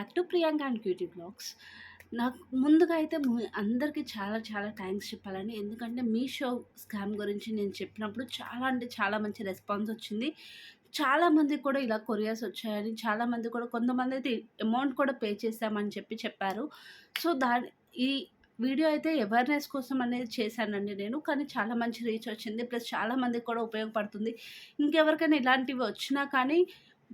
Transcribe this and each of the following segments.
Back to Priyanka and cutie blogs. నాకు ముందుగా అయితే అందరికీ చాలా చాలా థ్యాంక్స్ చెప్పాలని. ఎందుకంటే మీ షో స్కామ్ గురించి నేను చెప్పినప్పుడు చాలా అంటే చాలా మంచి రెస్పాన్స్ వచ్చింది. చాలామంది కూడా ఇలా కొరియర్స్ వచ్చాయని చాలామంది కూడా కొంతమంది అయితే అమౌంట్ కూడా పే చేశామని చెప్పి చెప్పారు. సో దాని ఈ వీడియో అయితే అవేర్నెస్ కోసం అనేది చేశానండి నేను. కానీ చాలా మంచి రీచ్ వచ్చింది. ప్లస్ చాలామందికి కూడా ఉపయోగపడుతుంది. ఇంకెవరికైనా ఇలాంటివి వచ్చినా కానీ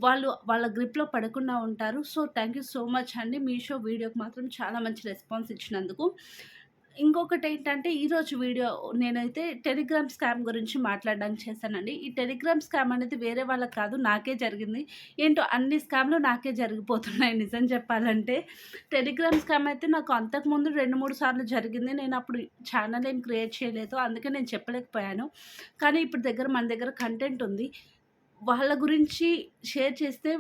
వాళ్ళు వాళ్ళ గ్రిప్లో పడకుండా ఉంటారు. So thank you so much అండి. మీ షో వీడియోకి మాత్రం చాలా మంచి రెస్పాన్స్ ఇచ్చినందుకు. ఇంకొకటి ఏంటంటే ఈరోజు వీడియో నేనైతే టెలిగ్రామ్ స్కామ్ గురించి మాట్లాడడానికి చేశానండి. ఈ టెలిగ్రామ్ స్కామ్ అనేది వేరే వాళ్ళకి కాదు నాకే జరిగింది. ఏంటో అన్ని స్కామ్లు నాకే జరిగిపోతున్నాయి నిజం చెప్పాలంటే. టెలిగ్రామ్ స్కామ్ అయితే నాకు అంతకుముందు రెండు మూడు సార్లు జరిగింది. నేను అప్పుడు ఛానల్ ఏం క్రియేట్ చేయలేదు అందుకే నేను చెప్పలేకపోయాను. కానీ ఇప్పుడు దగ్గర మన దగ్గర కంటెంట్ ఉంది. వాళ్ళ గురించి షేర్ చేస్తే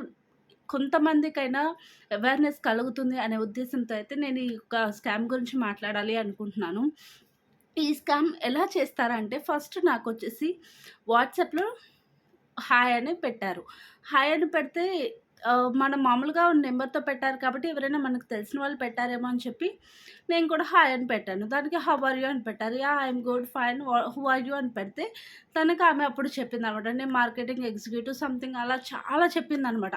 కొంతమందికైనా అవేర్నెస్ కలుగుతుంది అనే ఉద్దేశంతో అయితే నేను ఈ యొక్క స్కామ్ గురించి మాట్లాడాలి అనుకుంటున్నాను. ఈ స్కామ్ ఎలా చేస్తారంటే ఫస్ట్ నాకు వచ్చేసి వాట్సాప్లో హాయ్ అని పెట్టారు. హాయ్ అని పెడితే మనం మామూలుగా నెంబర్తో పెట్టారు కాబట్టి ఎవరైనా మనకు తెలిసిన వాళ్ళు పెట్టారేమో అని చెప్పి నేను కూడా హాయ్ అని పెట్టాను. దానికి హవ్ ఆర్ యూ అని పెట్టారు. Yeah I'm good fine who are you అని పెడితే తనకు ఆమె అప్పుడు చెప్పింది అనమాట నేను మార్కెటింగ్ ఎగ్జిక్యూటివ్ సంథింగ్ అలా చాలా చెప్పింది అనమాట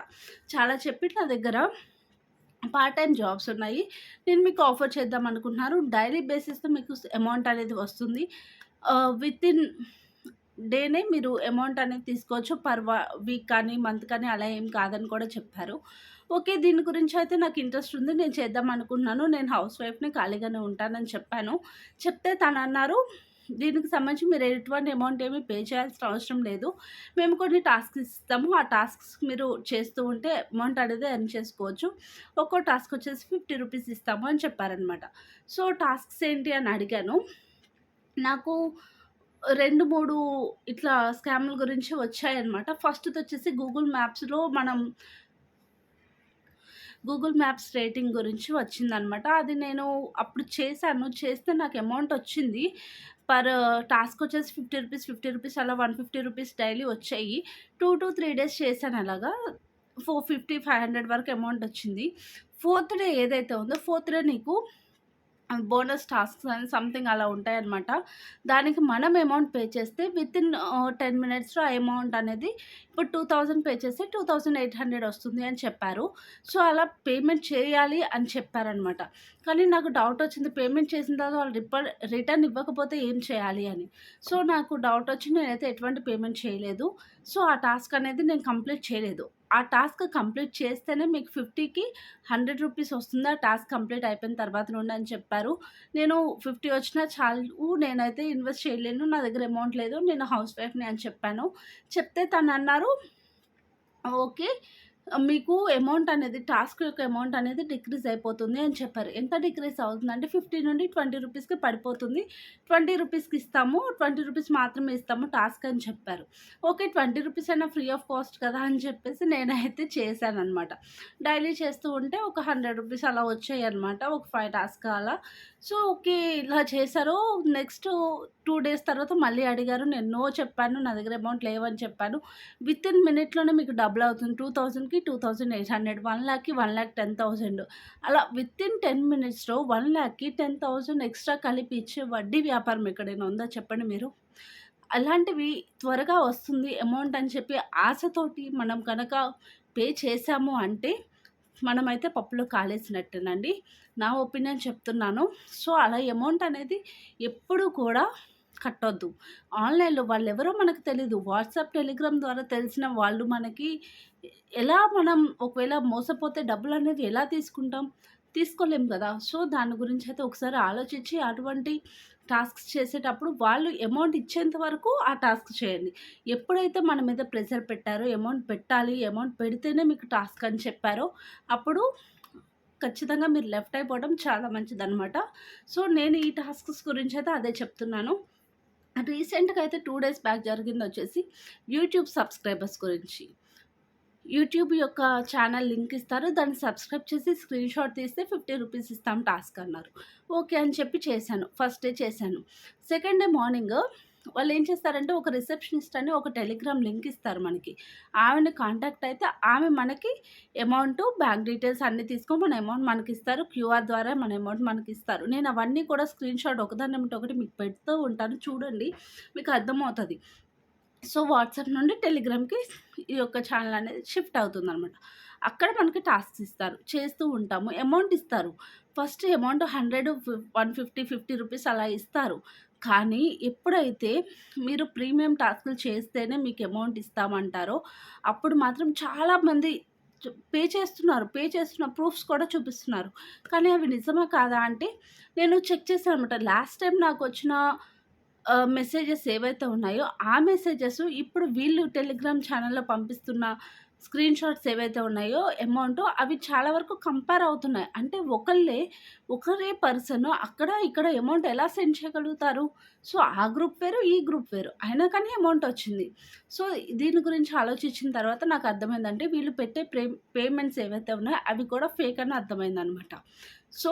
చాలా చెప్పి నా దగ్గర పార్ట్ టైం జాబ్స్ ఉన్నాయి. నేను మీకు ఆఫర్ చేద్దాం అనుకుంటున్నారు డైలీ బేసిస్తో మీకు అమౌంట్ అనేది వస్తుంది. విత్ ఇన్ డేనే మీరు అమౌంట్ అనేది తీసుకోవచ్చు. పర్ వీక్ కానీ మంత్ కానీ అలా ఏం కాదని కూడా చెప్పారు. ఓకే దీని గురించి అయితే నాకు ఇంట్రెస్ట్ ఉంది. నేను చేద్దాం అనుకున్నాను నేను హౌస్ వైఫ్ని ఖాళీగానే ఉంటానని చెప్పాను. చెప్తే తను అన్నారు దీనికి సంబంధించి మీరు ఎటువంటి అమౌంట్ ఏమీ పే చేయాల్సిన అవసరం లేదు. మేము కొన్ని టాస్క్స్ ఇస్తాము. ఆ టాస్క్స్ మీరు చేస్తూ ఉంటే అమౌంట్ అనేది ఎర్న్ చేసుకోవచ్చు. ఒక్కో టాస్క్ వచ్చేసి ఫిఫ్టీ రూపీస్ ఇస్తాము అని చెప్పారనమాట సో టాస్క్స్ ఏంటి అని అడిగాను. నాకు రెండు మూడు ఇట్లా స్కామ్ల గురించి వచ్చాయన్నమాట. ఫస్ట్ది వచ్చేసి గూగుల్ మ్యాప్స్లో మనం గూగుల్ మ్యాప్స్ రేటింగ్ గురించి వచ్చిందనమాట అది నేను అప్పుడు చేశాను. చేస్తే నాకు అమౌంట్ వచ్చింది. పర్ టాస్క్ వచ్చేసి ఫిఫ్టీ రూపీస్ ఫిఫ్టీ రూపీస్ అలా వన్ ఫిఫ్టీ రూపీస్ డైలీ వచ్చాయి. టూ టు త్రీ డేస్ చేశాను అలాగా. ఫోర్ ఫిఫ్టీ ఫైవ్ హండ్రెడ్ వరకు అమౌంట్ వచ్చింది. ఫోర్త్ డే ఏదైతే ఉందో ఫోర్త్ డే నీకు బోనస్ టాస్క్స్ అని సంథింగ్ అలా ఉంటాయన్నమాట. దానికి మనం అమౌంట్ పే చేస్తే విత్ ఇన్ టెన్ మినిట్స్లో ఆ అమౌంట్ అనేది ఇప్పుడు టూ థౌజండ్ పే చేస్తే టూ థౌజండ్ ఎయిట్ హండ్రెడ్ వస్తుంది అని చెప్పారు. సో అలా పేమెంట్ చేయాలి అని చెప్పారనమాట కానీ నాకు డౌట్ వచ్చింది. పేమెంట్ చేసిన తర్వాత వాళ్ళు రిపర్ రిటర్న్ ఇవ్వకపోతే ఏం చేయాలి అని. సో నాకు డౌట్ వచ్చి నేనైతే ఎటువంటి పేమెంట్ చేయలేదు. సో ఆ టాస్క్ అనేది నేను కంప్లీట్ చేయలేదు. ఆ టాస్క్ కంప్లీట్ చేస్తేనే మీకు ఫిఫ్టీకి హండ్రెడ్ రూపీస్ వస్తుంది. ఆ టాస్క్ కంప్లీట్ అయిపోయిన తర్వాత నుండి అని చెప్పారు. నేను ఫిఫ్టీ వచ్చినా చాలు నేనైతే ఇన్వెస్ట్ చేయలేను నా దగ్గర అమౌంట్ లేదు నేను హౌస్ వైఫ్ని అని చెప్పాను. చెప్తే తను అన్నారు ఓకే మీకు అమౌంట్ అనేది టాస్క్ యొక్క అమౌంట్ అనేది డిక్రీజ్ అయిపోతుంది అని చెప్పారు. ఎంత డిక్రీజ్ అవుతుంది అంటే ఫిఫ్టీ నుండి ట్వంటీ రూపీస్కి పడిపోతుంది. ట్వంటీ రూపీస్కి ఇస్తాము ట్వంటీ రూపీస్ మాత్రమే ఇస్తాము టాస్క్ అని చెప్పారు. ఓకే ట్వంటీ రూపీస్ అయినా ఫ్రీ ఆఫ్ కాస్ట్ కదా అని చెప్పేసి నేనైతే చేశాను అనమాట డైలీ చేస్తూ ఉంటే ఒక హండ్రెడ్ రూపీస్ అలా వచ్చాయి అనమాట ఒక ఫైవ్ టాస్క్ అలా. సో ఓకే ఇలా చేశారు. నెక్స్ట్ టూ డేస్ తర్వాత మళ్ళీ అడిగారు. నేను నో చెప్పాను నా దగ్గర అమౌంట్ లేవని చెప్పాను. విత్ ఇన్ మినిట్లోనే మీకు డబుల్ అవుతుంది. టూ థౌజండ్కి two thousand eight hundred one ల్యాక్కి one lakh ten thousand అలా విత్ ఇన్ టెన్ మినిట్స్లో వన్ ల్యాక్కి టెన్ థౌజండ్ ఎక్స్ట్రా కలిపి ఇచ్చే వడ్డీ వ్యాపారం ఎక్కడైనా ఉందా చెప్పండి మీరు? అలాంటివి త్వరగా వస్తుంది అమౌంట్ అని చెప్పి ఆశతోటి మనం కనుక పే చేసాము అంటే మనమైతే పప్పులో కాలేసినట్టేనండి. నా ఒపీనియన్ చెప్తున్నాను. సో అలా అమౌంట్ అనేది ఎప్పుడు కూడా కట్టొద్దు. ఆన్లైన్లో వాళ్ళు ఎవరో మనకు తెలీదు. వాట్సాప్ టెలిగ్రామ్ ద్వారా తెలిసిన వాళ్ళు మనకి ఎలా మనం ఒకవేళ మోసపోతే డబ్బులు అనేది ఎలా తీసుకుంటాం? తీసుకోలేం కదా. సో దాని గురించి అయితే ఒకసారి ఆలోచించి అటువంటి టాస్క్స్ చేసేటప్పుడు వాళ్ళు అమౌంట్ ఇచ్చేంత వరకు ఆ టాస్క్ చేయండి. ఎప్పుడైతే మన మీద ప్రెషర్ పెట్టారో అమౌంట్ పెట్టాలి అమౌంట్ పెడితేనే మీకు టాస్క్ అని చెప్పారో అప్పుడు ఖచ్చితంగా మీరు లెఫ్ట్ అయిపోవడం చాలా మంచిదన్నమాట. సో నేను ఈ టాస్క్స్ గురించి అయితే అదే చెప్తున్నాను. రీసెంట్గా అయితే టూ డేస్ బ్యాక్ జరిగింది వచ్చేసి యూట్యూబ్ సబ్స్క్రైబర్స్ గురించి. యూట్యూబ్ యొక్క ఛానల్ లింక్ ఇస్తారు దాన్ని సబ్స్క్రైబ్ చేసి స్క్రీన్ షాట్ తీస్తే ఫిఫ్టీ రూపీస్ ఇస్తాం టాస్క్ అన్నారు. ఓకే అని చెప్పి చేశాను ఫస్ట్ డే చేశాను. సెకండ్ డే మార్నింగ్ వాళ్ళు ఏం చేస్తారంటే ఒక రిసెప్షనిస్ట్ అని ఒక టెలిగ్రామ్ లింక్ ఇస్తారు మనకి. ఆమెను కాంటాక్ట్ అయితే ఆమె మనకి అమౌంట్ బ్యాంక్ డీటెయిల్స్ అన్నీ తీసుకొని మన అమౌంట్ మనకి ఇస్తారు. క్యూఆర్ ద్వారా మన అమౌంట్ మనకి ఇస్తారు. నేను అవన్నీ కూడా స్క్రీన్ షాట్ ఒకదాని ఒకటి మీకు పెడుతూ ఉంటాను. చూడండి మీకు అర్థమవుతుంది. సో వాట్సాప్ నుండి టెలిగ్రామ్కి ఈ యొక్క ఛానల్ అనేది షిఫ్ట్ అవుతుంది అనమాట అక్కడ మనకి టాస్క్ ఇస్తారు. చేస్తూ ఉంటాము. అమౌంట్ ఇస్తారు. First amount hundred one fifty fifty rupees అలా ఇస్తారు. కానీ ఎప్పుడైతే మీరు ప్రీమియం టాస్క్లు చేస్తేనే మీకు అమౌంట్ ఇస్తామంటారో అప్పుడు మాత్రం చాలామంది పే చేస్తున్నారు. పే చేస్తున్న ప్రూఫ్స్ కూడా చూపిస్తున్నారు. కానీ అవి నిజమా కాదా అంటే నేను చెక్ చేశాను అనమాట లాస్ట్ టైం నాకు వచ్చిన మెసేజెస్ ఏవైతే ఉన్నాయో ఆ మెసేజెస్ ఇప్పుడు వీళ్ళు టెలిగ్రామ్ ఛానల్లో పంపిస్తున్న స్క్రీన్ షాట్స్ ఏవైతే ఉన్నాయో అమౌంట్ అవి చాలా వరకు కంపేర్ అవుతున్నాయి. అంటే ఒకళ్ళే ఒకరే పర్సన్ అక్కడ ఇక్కడ అమౌంట్ ఎలా సెండ్ చేయగలుగుతారు? సో ఆ గ్రూప్ వేరు ఈ గ్రూప్ వేరు. అయినా కానీ అమౌంట్ వచ్చింది. సో దీని గురించి ఆలోచించిన తర్వాత నాకు అర్థమైందంటే వీళ్ళు పెట్టే పే పేమెంట్స్ ఏవైతే ఉన్నాయో అవి కూడా ఫేక్ అని అర్థమైందనమాట. సో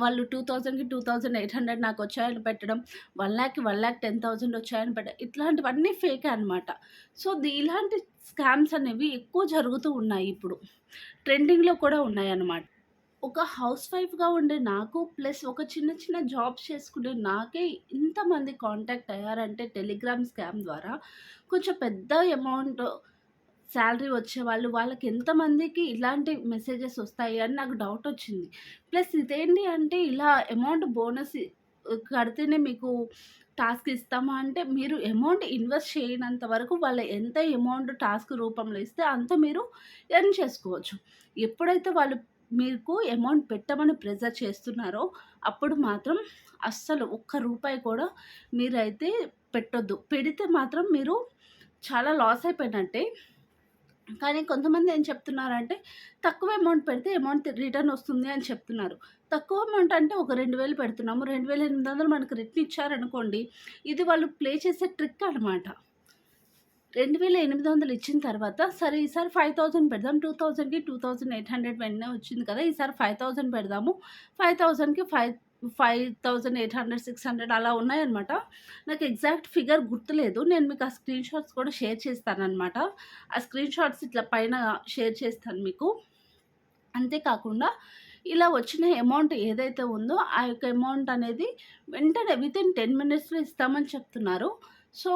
వాళ్ళు టూ థౌజండ్కి టూ థౌజండ్ ఎయిట్ హండ్రెడ్ నాకు వచ్చాయని పెట్టడం వన్ ల్యాక్కి వన్ ల్యాక్ టెన్ థౌజండ్ వచ్చాయని పెట్టడం ఇట్లాంటివన్నీ ఫేక్ అనమాట సో ఇలాంటి స్కామ్స్ అనేవి ఎక్కువ జరుగుతూ ఉన్నాయి ఇప్పుడు. ట్రెండింగ్లో కూడా ఉన్నాయి అన్నమాట ఒక హౌస్ వైఫ్గా ఉండే నాకు ప్లస్ ఒక చిన్న చిన్న జాబ్స్ చేసుకునే నాకే ఇంతమంది కాంటాక్ట్ అయ్యారంటే టెలిగ్రామ్ స్కామ్ ద్వారా కొంచెం పెద్ద అమౌంట్ శాలరీ వచ్చేవాళ్ళు వాళ్ళకి ఎంతమందికి ఇలాంటి మెసేజెస్ వస్తాయి అని నాకు డౌట్ వచ్చింది. ప్లస్ ఇదేంటి అంటే ఇలా అమౌంట్ బోనస్ కడితేనే మీకు టాస్క్ ఇస్తామా అంటే మీరు అమౌంట్ ఇన్వెస్ట్ చేయనంత వరకు వాళ్ళ ఎంత అమౌంట్ టాస్క్ రూపంలో ఇస్తే అంత మీరు ఎర్న్ చేసుకోవచ్చు. ఎప్పుడైతే వాళ్ళు మీకు అమౌంట్ పెట్టమని ప్రెజర్ చేస్తున్నారో అప్పుడు మాత్రం అస్సలు ఒక్క రూపాయి కూడా మీరైతే పెట్టొద్దు. పెడితే మాత్రం మీరు చాలా లాస్ అయిపోయినట్టే కానీ కొంతమంది ఏం చెప్తున్నారంటే తక్కువ అమౌంట్ పెడితే అమౌంట్ రిటర్న్ వస్తుంది అని చెప్తున్నారు. తక్కువ అమౌంట్ అంటే ఒక రెండు వేలు పెడుతున్నాము. రెండు వేల ఎనిమిది వందలు మనకు రిటర్న్ ఇచ్చారనుకోండి ఇది వాళ్ళు ప్లే చేసే ట్రిక్ అనమాట రెండు వేల ఎనిమిది వందలు ఇచ్చిన తర్వాత సరే ఈసారి ఫైవ్ థౌజండ్ పెడదాం టూ థౌజండ్కి టూ థౌజండ్ ఎయిట్ హండ్రెడ్ వెంటనే వచ్చింది కదా ఈసారి ఫైవ్ థౌజండ్ పెడదాము. ఫైవ్ థౌజండ్కి five five thousand eight hundred six hundred అలా ఉన్నాయన్నమాట. నాకు ఎగ్జాక్ట్ ఫిగర్ గుర్తులేదు. నేను మీకు ఆ స్క్రీన్ షాట్స్ కూడా షేర్ చేస్తానమాట ఆ స్క్రీన్ షాట్స్ ఇట్లా పైన షేర్ చేస్తాను మీకు. అంతేకాకుండా ఇలా వచ్చిన అమౌంట్ ఏదైతే ఉందో ఆ యొక్క అమౌంట్ అనేది వెంటనే వితిన్ టెన్ మినిట్స్లో ఇస్తామని చెప్తున్నారు. సో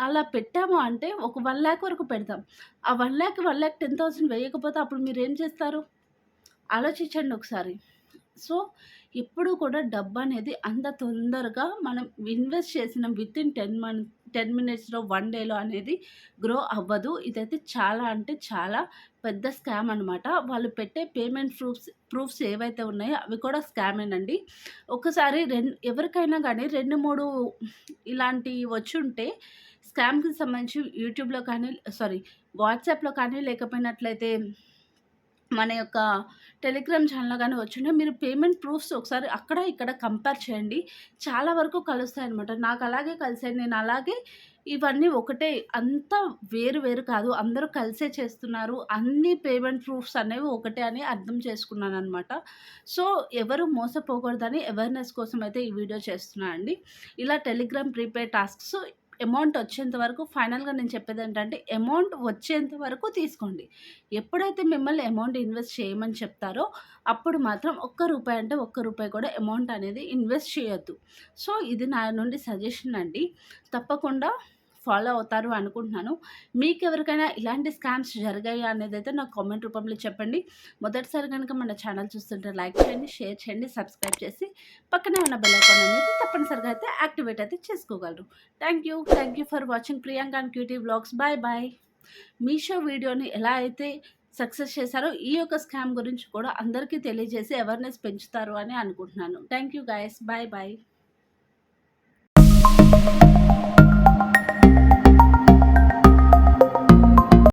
అలా పెట్టాము అంటే ఒక వన్ ల్యాక్ వరకు పెడతాం. ఆ one lakh one lakh ten thousand వేయకపోతే అప్పుడు మీరు ఏం చేస్తారు? ఆలోచించండి ఒకసారి. సో ఎప్పుడు కూడా డబ్బు అనేది అంత తొందరగా మనం ఇన్వెస్ట్ చేసిన within ten month ten మినిట్స్లో వన్ డేలో అనేది గ్రో అవ్వదు. ఇదైతే చాలా అంటే చాలా పెద్ద స్కామ్ అనమాట వాళ్ళు పెట్టే పేమెంట్ ప్రూఫ్స్ ప్రూఫ్స్ ఏవైతే ఉన్నాయో అవి కూడా స్కామేనండి. ఒకసారి రెండు ఎవరికైనా కానీ రెండు మూడు ఇలాంటివి వచ్చి ఉంటే స్కామ్కి సంబంధించి యూట్యూబ్లో కానీ సారీ వాట్సాప్లో కానీ లేకపోయినట్లయితే మన యొక్క టెలిగ్రామ్ ఛానల్ కానీ వచ్చిండే మీరు పేమెంట్ ప్రూఫ్స్ ఒకసారి అక్కడ ఇక్కడ కంపేర్ చేయండి. చాలా వరకు కలుస్తాయి అనమాట నాకు అలాగే కలిసాయి. నేను అలాగే ఇవన్నీ ఒకటే. అంత వేరు వేరు కాదు. అందరూ కలిసే చేస్తున్నారు. అన్ని పేమెంట్ ప్రూఫ్స్ అనేవి ఒకటే అని అర్థం చేసుకున్నాను అనమాట సో ఎవరు మోసపోకూడదని అవేర్నెస్ కోసం అయితే ఈ వీడియో చేస్తున్నాను అండి. ఇలా టెలిగ్రామ్ ప్రీపేడ్ టాస్క్స్ అమౌంట్ వచ్చేంత వరకు ఫైనల్గా నేను చెప్పేది ఏంటంటే అమౌంట్ వచ్చేంత వరకు తీసుకోండి. ఎప్పుడైతే మిమ్మల్ని అమౌంట్ ఇన్వెస్ట్ చేయమని చెప్తారో అప్పుడు మాత్రం ఒక్క రూపాయి అంటే ఒక్క రూపాయి కూడా అమౌంట్ అనేది ఇన్వెస్ట్ చేయొద్దు. సో ఇది నా నుండి సజెషన్ అండి. తప్పకుండా ఫాలో అవుతారు అనుకుంటున్నాను. మీకు ఎవరికైనా ఇలాంటి స్కామ్స్ జరిగాయి అనేది అయితే నాకు కామెంట్ రూపంలో చెప్పండి. మొదటిసారి కనుక మన ఛానల్ చూస్తుంటే లైక్ చేయండి షేర్ చేయండి సబ్స్క్రైబ్ చేసి పక్కనే ఉన్న బెల్ ఐకాన్ అనేది తప్పనిసరిగా అయితే యాక్టివేట్ అయితే చేసుకోగలరు. Thank you. Thank you for watching Priyanka and cutie blogs. Bye bye Meesho వీడియోని ఎలా అయితే సక్సెస్ చేశారో ఈ యొక్క స్కామ్ గురించి కూడా అందరికీ తెలియజేసి అవేర్నెస్ పెంచుతారు అని అనుకుంటున్నాను. Thank you guys. Bye bye